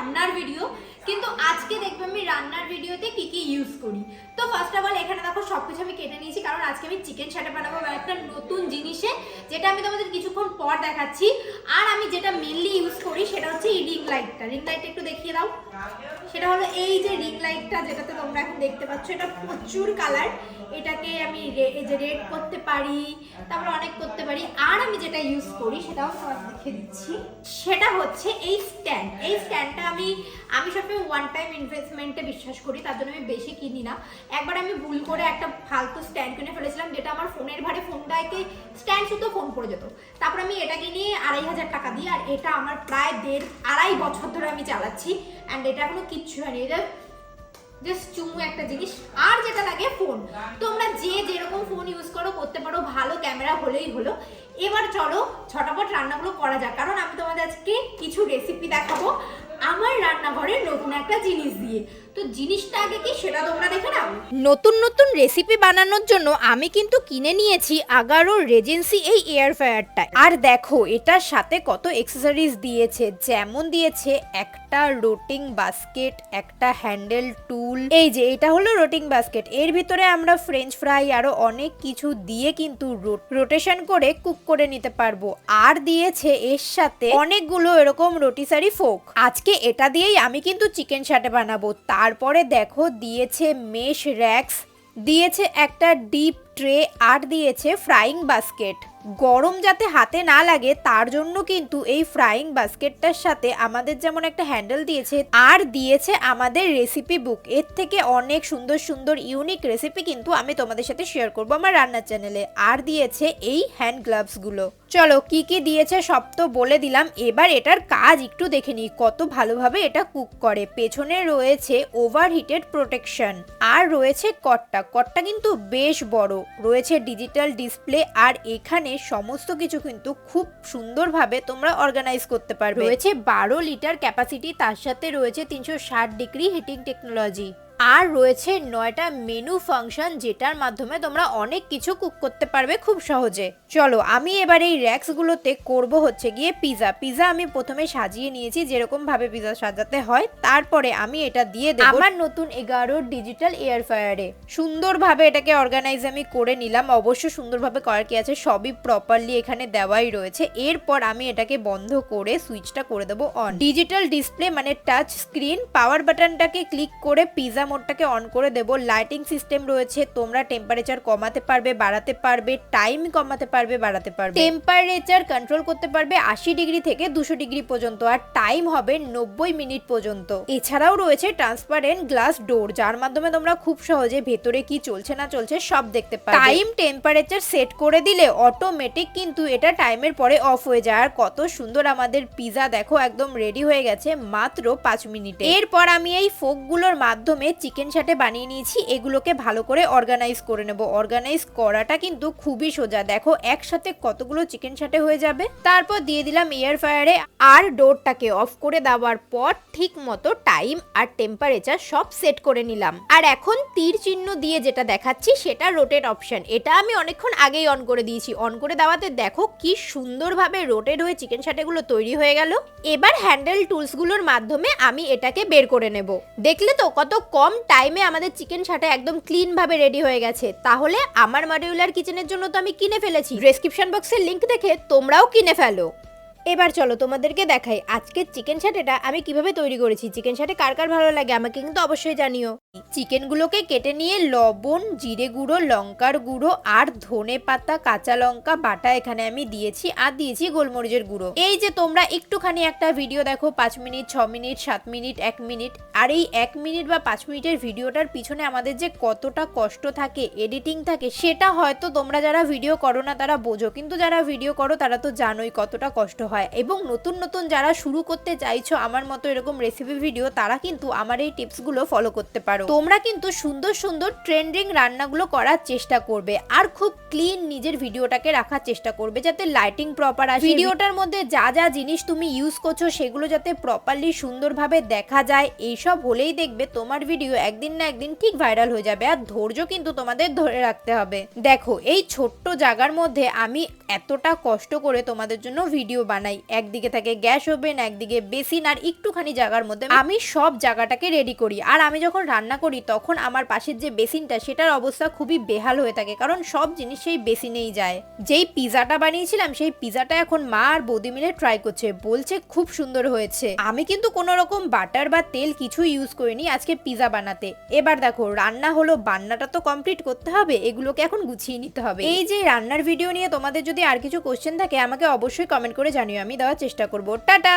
রান্নার ভিডিও কিন্তু আজকে দেখবে আমি রান্নার ভিডিওতে কি কি ইউজ করি। তো ফার্স্ট অফ অল এখানে দেখো সবকিছু আমি কেটে নিয়েছি, কারণ আজকে আমি চিকেন শাটা বানাবো একটা নতুন জিনিসে, যেটা আমি তোমাদের কিছুক্ষণ পর দেখাচ্ছি। আর আমি যেটা মেনলি ইউজ করি, সেটা হচ্ছে এই রিং লাইটটা রিং লাইটটা একটু দেখিয়ে দাও। সেটা হলো এই যে রিং লাইটটা যেটাতে তোমরা এখন দেখতে পাচ্ছ, এটা প্রচুর কালার এটাকে আমি যে রেড করতে পারি, তারপর অনেক করতে পারি। আর আমি যেটা ইউজ করি, সেটাও তোমাকে দেখে দিচ্ছি। সেটা হচ্ছে এই স্ট্যান্ড এই স্ট্যান্ডটা আমি আমি সবসময় ওয়ান টাইম ইনভেস্টমেন্টে বিশ্বাস করি, তার জন্য আমি বেশি কিনি না। একবার আমি ভুল করে একটা ফালতু স্ট্যান্ড কিনে ফেলেছিলাম, যেটা আমার ফোনের ভারে ফোনটাকে স্ট্যান্ড শুধু ফোন পড়ে যেত। তারপর আমি এটাকে নিয়ে আড়াই হাজার টাকা দিই, আর এটা আমার প্রায় দেড়, আড়াই বছর ধরে আমি চালাচ্ছি অ্যান্ড এটা এখনও কিচ্ছু হয়নি। এটা জাস্ট চুমু একটা জিনিস। আর যেটা লাগে ফোন তোমরা যে যেরকম ফোন ইউজ করো, করতে পারো, ভালো ক্যামেরা হলেই হলো। এবার চলো ছটাপট রান্নাগুলো করা যাক। কারণ আমি তোমাদের আজকে কিছু রেসিপি দেখাবো। আমার রান্নাঘরের নতুন একটা জিনিস দিয়ে। তো জিনিসটা আগে কি সেটা তোমরা দেখে নাও? নতুন নতুন রেসিপি বানানোর জন্য আমি কিন্তু কিনে নিয়েছি আগারো রেজেন্সি এই এয়ার ফ্রায়ারটা আর দেখো, এটার সাথে কত এক্সেসরিজ দিয়েছে, যেমন দিয়েছে একটা রোটিং বাস্কেট, একটা হ্যান্ডেল টুল। এই যে, এটা হলো রোটিং বাস্কেট। এর ভিতরে আমরা ফ্রেঞ্চ ফ্রাই আরও অনেক কিছু দিয়ে কিন্তু রোটেশন করে কুক করে নিতে পারব। আর দিয়েছে এর সাথে অনেকগুলো এরকম রোটিসারি ফোক। আজকে এটা দিয়েই আমি কিন্তু চিকেন শাটে বানাবো। তারপরে দেখো, দিয়েছে মেশ র্যাক্স, দিয়েছে একটা ডিপ ট্রে, আর দিয়েছে ফ্রাইং বাস্কেট। গরম যাতে হাতে না লাগে, তার জন্য কিন্তু এই ফ্রাইং বাস্কেটটার সাথে আমাদের যেমন একটা হ্যান্ডেল দিয়েছে, আর দিয়েছে আমাদের রেসিপি বুক এর থেকে অনেক সুন্দর সুন্দর ইউনিক রেসিপি কিন্তু আমি তোমাদের সাথে শেয়ার করব আমার রান্নার চ্যানেলে আর দিয়েছে এই হ্যান্ড গ্লাভসগুলো চলো কি কি দিয়েছে সব তো বলে দিলাম। এবার এটার কাজ একটু দেখে নিই কত ভালোভাবে এটা কুক করে। পেছনে রয়েছে ওভারহিটেড প্রোটেকশন আর রয়েছে কটটা। কটটা কিন্তু বেশ বড়। রয়েছে ডিজিটাল ডিসপ্লে আর এখানে সমস্ত কিছু কিন্তু খুব সুন্দরভাবে তোমরা অর্গানাইজ করতে পারবে। রয়েছে বারো লিটার ক্যাপাসিটি তার সাথে রয়েছে তিনশো ষাট ডিগ্রি হিটিং টেকনোলজি আর রয়েছে নয়টা মেনু ফাংশন যেটার মাধ্যমে তোমরা অনেক কিছু কুক করতে পারবে খুব সহজে। চলো আমি এবার এই র্যাক্সগুলোতে করব হচ্ছে গিয়ে পিজা পিজা আমি প্রথমে সাজিয়ে নিয়েছি যেরকম ভাবে পিজা সাজাতে হয় তারপরে আমি এটা দিয়ে দেবো আমার নতুন এগারো ডিজিটাল এয়ার ফ্রায়ারে সুন্দরভাবে এটাকে অর্গানাইজ আমি করে নিলাম অবশ্য সুন্দরভাবে করার কি আছে সবই প্রপারলি এখানে দেওয়াই রয়েছে। এরপর আমি এটাকে বন্ধ করে সুইচটা করে দেবো অন ডিজিটাল ডিসপ্লে মানে টাচ স্ক্রিন পাওয়ার বাটনটাকে ক্লিক করে পিজা মোডটাকে অন করে দেবো। লাইটিং সিস্টেম রয়েছে, তোমরা টেম্পারেচার কমাতে পারবে, বাড়াতে পারবে টাইম কমাতে পারবে, বাড়াতে পারবে। টেম্পারেচার কন্ট্রোল করতে পারবে আশি ডিগ্রি থেকে দুশো ডিগ্রি পর্যন্ত আর টাইম হবে নব্বই মিনিট পর্যন্ত। এছাড়াও রয়েছে ট্রান্সপারেন্ট গ্লাস ডোর যার মাধ্যমে তোমরা খুব সহজে ভেতরে কি চলছে না চলছে সব দেখতে পারবে। টাইম টেম্পারেচার সেট করে দিলে অটোমেটিক কিন্তু এটা টাইমের পরে অফ হয়ে যায়। আর কত সুন্দর আমাদের পিজা দেখো, একদম রেডি হয়ে গেছে মাত্র পাঁচ মিনিটে এরপর আমি এই ফোকগুলোর মাধ্যমে চিকেন শাটে বানিয়ে নিয়েছি, এগুলোকে ভালো করে অর্গানাইজ করে নেব। অর্গানাইজ করাটা কিন্তু খুবই সোজা। দেখো, একসাথে কতগুলো চিকেন শাটে হয়ে যাবে। তারপর দিয়ে দিলাম এয়ার ফ্রায়ারে আর ডোরটাকে অফ করে দেওয়ার পর ঠিক মতো টাইম আর টেম্পারেচার সব সেট করে নিলাম। আর এখন তীর চিহ্ন দিয়ে যেটা দেখাচ্ছি, সেটা রোটেট অপশন এটা আমি অনেকক্ষণ আগেই অন করে দিয়েছি। অন করে দেওয়াতে দেখো কি সুন্দরভাবে রোটেট হয়ে চিকেন শাটেগুলো তৈরি হয়ে গেল। এবার হ্যান্ডেল টুলসগুলোর মাধ্যমে আমি এটাকে বের করে নেব। দেখলে তো কত কম টাইমে আমাদের চিকেন সাটা একদম ক্লিন ভাবে রেডি হয়ে গেছে। তাহলে আমার মডিউলার কিচেনের জন্য তো আমি কিনে ফেলেছি। ডেসক্রিপশন বক্সের লিংক দেখে তোমরাও কিনে ফেলো। এবার চলো তোমাদেরকে দেখাই আজকের চিকেন ছাটেটা আমি কীভাবে তৈরি করেছি। চিকেন ছাটে কার কার ভালো লাগে আমাকে কিন্তু অবশ্যই জানিও। চিকেনগুলোকে কেটে নিয়ে লবণ, জিরে গুঁড়ো, লঙ্কার গুঁড়ো আর ধনে পাতা, কাঁচা লঙ্কা বাটা এখানে আমি দিয়েছি আর দিয়েছি গোলমরিচের গুঁড়ো। এই যে তোমরা একটুখানি একটা ভিডিও দেখো, পাঁচ মিনিট, ছ মিনিট, সাত মিনিট, এক মিনিট, আর এই এক মিনিট বা পাঁচ মিনিটের ভিডিওটার পিছনে আমাদের যে কতটা কষ্ট থাকে এডিটিং থাকে, সেটা হয়তো তোমরা যারা ভিডিও করো না তারা বোঝো, কিন্তু যারা ভিডিও করো তারা তো জানোই কতটা কষ্ট হয়। এবং নতুন নতুন যারা শুরু করতে চাইছো আমার মতো এরকম রেসিপি ভিডিও তারা কিন্তু আমার এই টিপসগুলো ফলো করতে পারো। তোমরা কিন্তু সুন্দর সুন্দর ট্রেন্ডিং রান্নাগুলো করার চেষ্টা করবে আর খুব ক্লিন নিজের ভিডিওটাকে রাখার চেষ্টা করবে যাতে লাইটিং প্রপার আসে। ভিডিওটার মধ্যে যা যা জিনিস তুমি ইউজ করছ সেগুলো যাতে প্রপারলি সুন্দরভাবে দেখা যায় এইসব হলেই দেখবে তোমার ভিডিও একদিন না একদিন ঠিক ভাইরাল হয়ে যাবে আর ধৈর্য কিন্তু তোমাদের ধরে রাখতে হবে। দেখো এই ছোট্ট জায়গার মধ্যে আমি এতটা কষ্ট করে তোমাদের জন্য ভিডিও বানাই। একদিকে থাকে গ্যাস ওভেন, একদিকে বেসিন, আর একটুখানি জায়গার মধ্যে আমি সব জায়গাটাকে রেডি করি। আর আমি যখন রান্না করি, তখন আমার পাশের যে বেসিনটা, সেটার অবস্থা খুবই বেহাল হয়ে থাকে, কারণ সব জিনিস সেই বেসিনেই যায়। যেই পিজাটা বানিয়েছিলাম, সেই পিজাটা এখন মা আর বৌদি মিলে ট্রাই করছে। বলছে খুব সুন্দর হয়েছে। আমি কিন্তু কোনো রকম বাটার বা তেল কিছু ইউজ করিনি আজকে পিজা বানাতে। এবার দেখো, রান্না হলো, বান্নাটা তো কমপ্লিট করতে হবে, এগুলোকে এখন গুছিয়ে নিতে হবে। এই যে রান্নার ভিডিও নিয়ে তোমাদের যদি আর কিছু কোশ্চেন থাকে, আমাকে অবশ্যই কমেন্ট করে জানিও। আমি দেওয়ার চেষ্টা করব। টাটা!